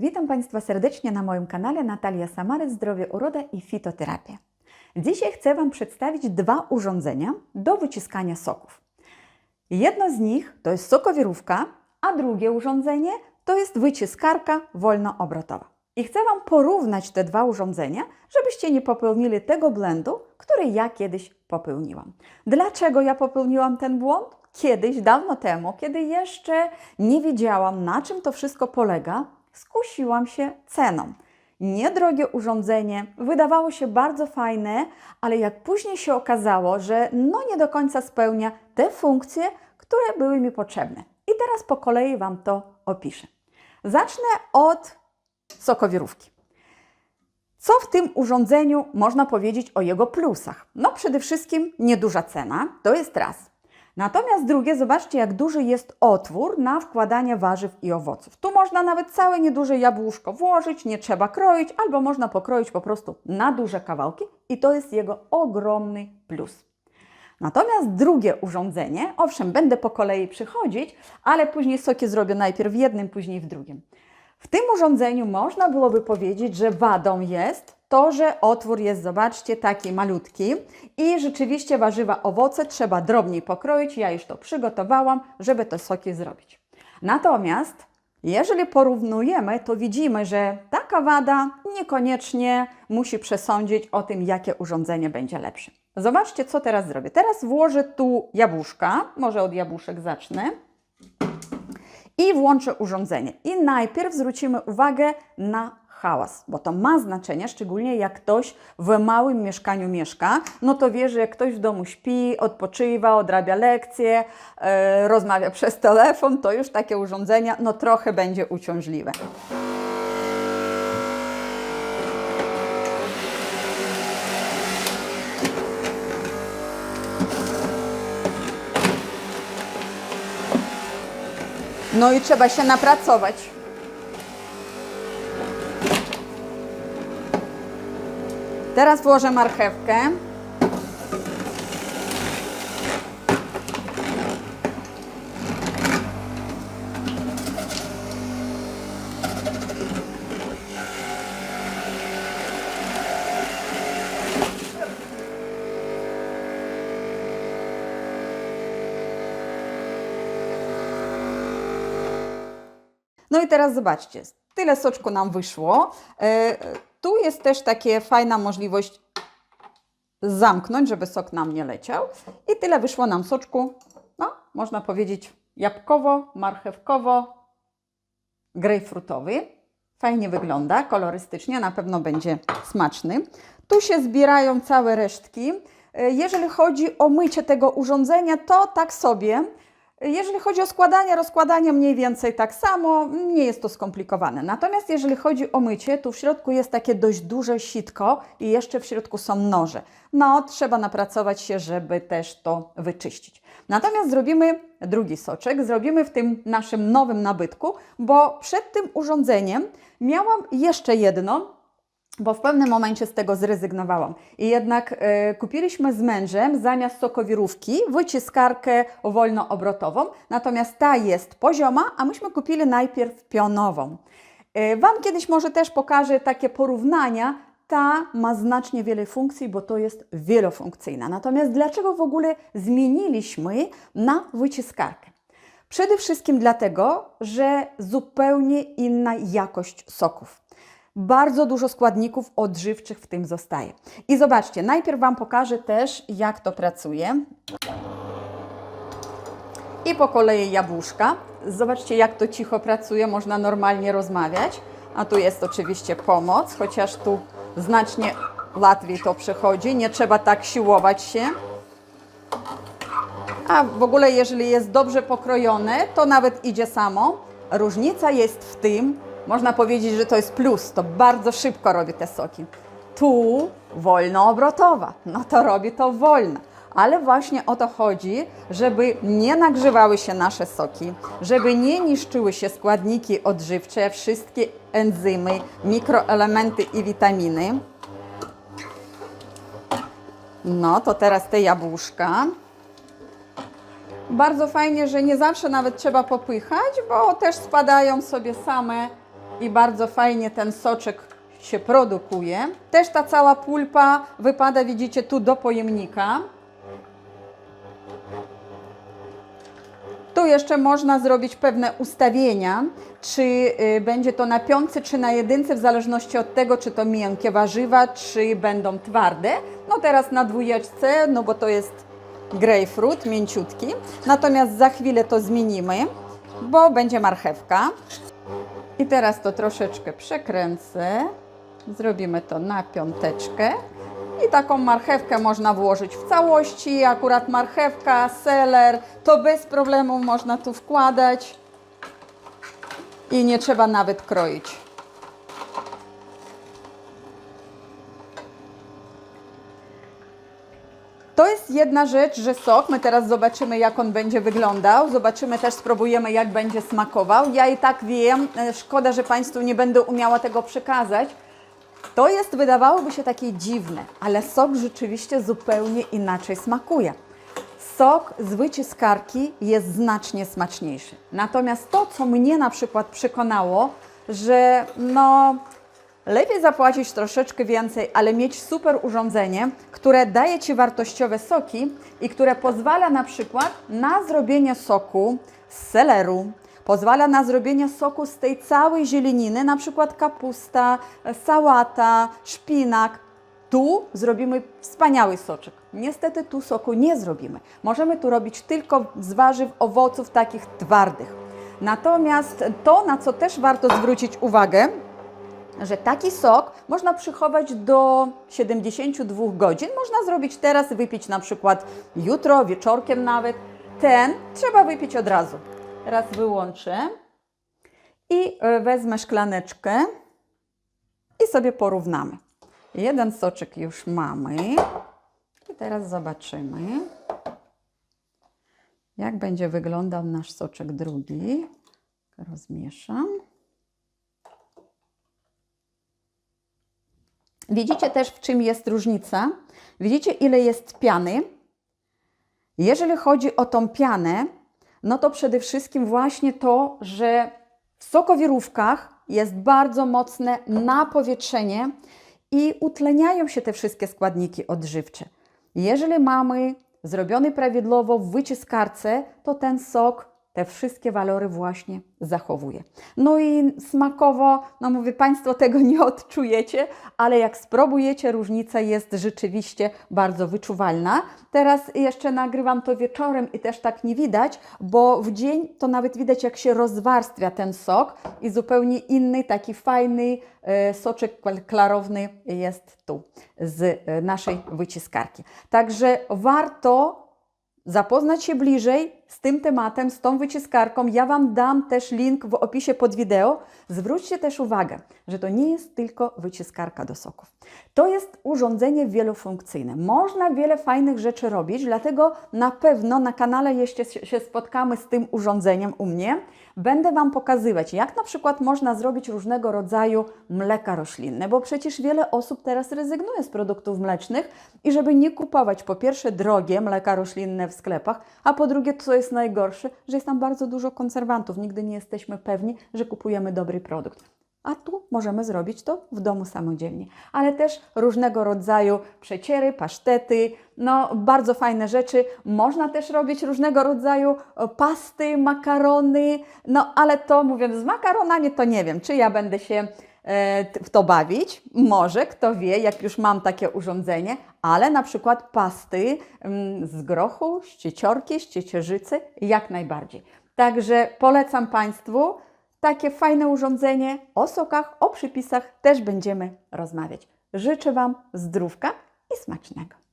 Witam Państwa serdecznie na moim kanale Natalia Samary Zdrowie, Uroda i Fitoterapia. Dzisiaj chcę Wam przedstawić dwa urządzenia do wyciskania soków. Jedno z nich to jest sokowirówka, a drugie urządzenie to jest wyciskarka wolnoobrotowa. I chcę Wam porównać te dwa urządzenia, żebyście nie popełnili tego błędu, który ja kiedyś popełniłam. Dlaczego ja popełniłam ten błąd? Kiedyś, dawno temu, kiedy jeszcze nie wiedziałam, na czym to wszystko polega, skusiłam się ceną. Niedrogie urządzenie, wydawało się bardzo fajne, ale jak później się okazało, że no nie do końca spełnia te funkcje, które były mi potrzebne. I teraz po kolei Wam to opiszę. Zacznę od sokowirówki. Co w tym urządzeniu można powiedzieć o jego plusach? No przede wszystkim nieduża cena, to jest raz. Natomiast drugie, zobaczcie jak duży jest otwór na wkładanie warzyw i owoców. Tu można nawet całe nieduże jabłuszko włożyć, nie trzeba kroić, albo można pokroić po prostu na duże kawałki i to jest jego ogromny plus. Natomiast drugie urządzenie, owszem, będę po kolei przychodzić, ale później soki zrobię najpierw w jednym, później w drugim. W tym urządzeniu można byłoby powiedzieć, że wadą jest to, że otwór jest, zobaczcie, taki malutki i rzeczywiście warzywa, owoce trzeba drobniej pokroić. Ja już to przygotowałam, żeby te soki zrobić. Natomiast jeżeli porównujemy, to widzimy, że taka wada niekoniecznie musi przesądzić o tym, jakie urządzenie będzie lepsze. Zobaczcie, co teraz zrobię. Teraz włożę tu jabłuszka, może od jabłuszek zacznę i włączę urządzenie. I najpierw zwrócimy uwagę na hałas, bo to ma znaczenie, szczególnie jak ktoś w małym mieszkaniu mieszka, no to wie, że jak ktoś w domu śpi, odpoczywa, odrabia lekcje, e, rozmawia przez telefon, to już takie urządzenia no trochę będzie uciążliwe. No i trzeba się napracować. Teraz włożę marchewkę. No i teraz zobaczcie, tyle soczku nam wyszło. Tu jest też taka fajna możliwość zamknąć, żeby sok nam nie leciał. I tyle wyszło nam soczku, no można powiedzieć jabłkowo, marchewkowo, grejpfrutowy. Fajnie wygląda, kolorystycznie, na pewno będzie smaczny. Tu się zbierają całe resztki. E, Jeżeli chodzi o mycie tego urządzenia, to tak sobie. Jeżeli chodzi o składanie, rozkładanie mniej więcej tak samo, nie jest to skomplikowane. Natomiast jeżeli chodzi o mycie, tu w środku jest takie dość duże sitko i jeszcze w środku są noże. No, trzeba napracować się, żeby też to wyczyścić. Natomiast zrobimy drugi soczek, zrobimy w tym naszym nowym nabytku, bo przed tym urządzeniem miałam jeszcze jedno, bo w pewnym momencie z tego zrezygnowałam. I jednak e, kupiliśmy z mężem zamiast sokowirówki wyciskarkę wolnoobrotową, natomiast ta jest pozioma, a myśmy kupili najpierw pionową. E, Wam kiedyś może też pokażę takie porównania. Ta ma znacznie wiele funkcji, bo to jest wielofunkcyjna. Natomiast dlaczego w ogóle zmieniliśmy na wyciskarkę? Przede wszystkim dlatego, że zupełnie inna jakość soków bardzo dużo składników odżywczych w tym zostaje. I zobaczcie, najpierw Wam pokażę też, jak to pracuje. I po kolei jabłuszka. Zobaczcie, jak to cicho pracuje, można normalnie rozmawiać. A tu jest oczywiście pomoc, chociaż tu znacznie łatwiej to przechodzi, nie trzeba tak siłować się. A w ogóle, jeżeli jest dobrze pokrojone, to nawet idzie samo. Różnica jest w tym, można powiedzieć, że to jest plus, to bardzo szybko robi te soki. Tu wolnoobrotowa, no to robi to wolno. Ale właśnie o to chodzi, żeby nie nagrzewały się nasze soki, żeby nie niszczyły się składniki odżywcze, wszystkie enzymy, mikroelementy i witaminy. No to teraz te jabłuszka. Bardzo fajnie, że nie zawsze nawet trzeba popychać, bo też spadają sobie same i bardzo fajnie ten soczek się produkuje. Też ta cała pulpa wypada, widzicie, tu do pojemnika. Tu jeszcze można zrobić pewne ustawienia, czy y, będzie to na piątce, czy na jedynce, w zależności od tego, czy to miękkie warzywa, czy będą twarde. No teraz na dwójeczce, no bo to jest grejpfrut, mięciutki. Natomiast za chwilę to zmienimy, bo będzie marchewka. I teraz to troszeczkę przekręcę. Zrobimy to na piąteczkę. I taką marchewkę można włożyć w całości. Akurat marchewka, seler, to bez problemu można tu wkładać. I nie trzeba nawet kroić. To jest jedna rzecz, że sok, my teraz zobaczymy jak on będzie wyglądał, zobaczymy też, spróbujemy jak będzie smakował. Ja i tak wiem, e, szkoda, że Państwu nie będę umiała tego przekazać. To jest, wydawałoby się takie dziwne, ale sok rzeczywiście zupełnie inaczej smakuje. Sok z wyciskarki jest znacznie smaczniejszy. Natomiast to, co mnie na przykład przekonało, że no, lepiej zapłacić troszeczkę więcej, ale mieć super urządzenie, które daje Ci wartościowe soki i które pozwala na przykład na zrobienie soku z seleru, pozwala na zrobienie soku z tej całej zieleniny, na przykład kapusta, sałata, szpinak. Tu zrobimy wspaniały soczek. Niestety tu soku nie zrobimy. Możemy tu robić tylko z warzyw, owoców takich twardych. Natomiast to, na co też warto zwrócić uwagę, że taki sok można przychować do 72 godzin. Można zrobić teraz, wypić na przykład jutro, wieczorkiem nawet. Ten trzeba wypić od razu. Raz wyłączę i e, wezmę szklaneczkę i sobie porównamy. Jeden soczek już mamy. I teraz zobaczymy, jak będzie wyglądał nasz soczek drugi. Rozmieszam. Widzicie też, w czym jest różnica? Widzicie, ile jest piany? Jeżeli chodzi o tą pianę, no to przede wszystkim właśnie to, że w sokowirówkach jest bardzo mocne napowietrzenie i utleniają się te wszystkie składniki odżywcze. Jeżeli mamy zrobiony prawidłowo w wyciskarce, to ten sok te wszystkie walory właśnie zachowuje. No i smakowo, no mówię, Państwo tego nie odczujecie, ale jak spróbujecie, różnica jest rzeczywiście bardzo wyczuwalna. Teraz jeszcze nagrywam to wieczorem i też tak nie widać, bo w dzień to nawet widać, jak się rozwarstwia ten sok i zupełnie inny, taki fajny e, soczek klarowny jest tu z e, naszej wyciskarki. Także warto zapoznać się bliżej z tym tematem, z tą wyciskarką. Ja Wam dam też link w opisie pod wideo. Zwróćcie też uwagę, że to nie jest tylko wyciskarka do soków. To jest urządzenie wielofunkcyjne. Można wiele fajnych rzeczy robić, dlatego na pewno na kanale, jeśli się spotkamy z tym urządzeniem u mnie, będę Wam pokazywać, jak na przykład można zrobić różnego rodzaju mleka roślinne, bo przecież wiele osób teraz rezygnuje z produktów mlecznych i żeby nie kupować po pierwsze drogie mleka roślinne w sklepach, a po drugie, co jest najgorsze, że jest tam bardzo dużo konserwantów. Nigdy nie jesteśmy pewni, że kupujemy dobry produkt. A tu możemy zrobić to w domu samodzielnie. Ale też różnego rodzaju przeciery, pasztety, no bardzo fajne rzeczy. Można też robić różnego rodzaju pasty, makarony, no ale to mówiąc z makaronami, to nie wiem, czy ja będę się e, w to bawić. Może, kto wie, jak już mam takie urządzenie, ale na przykład pasty mm, z grochu, z cieciorki, z ciecierzycy, jak najbardziej. Także polecam Państwu takie fajne urządzenie. O sokach, o przypisach też będziemy rozmawiać. Życzę Wam zdrówka i smacznego.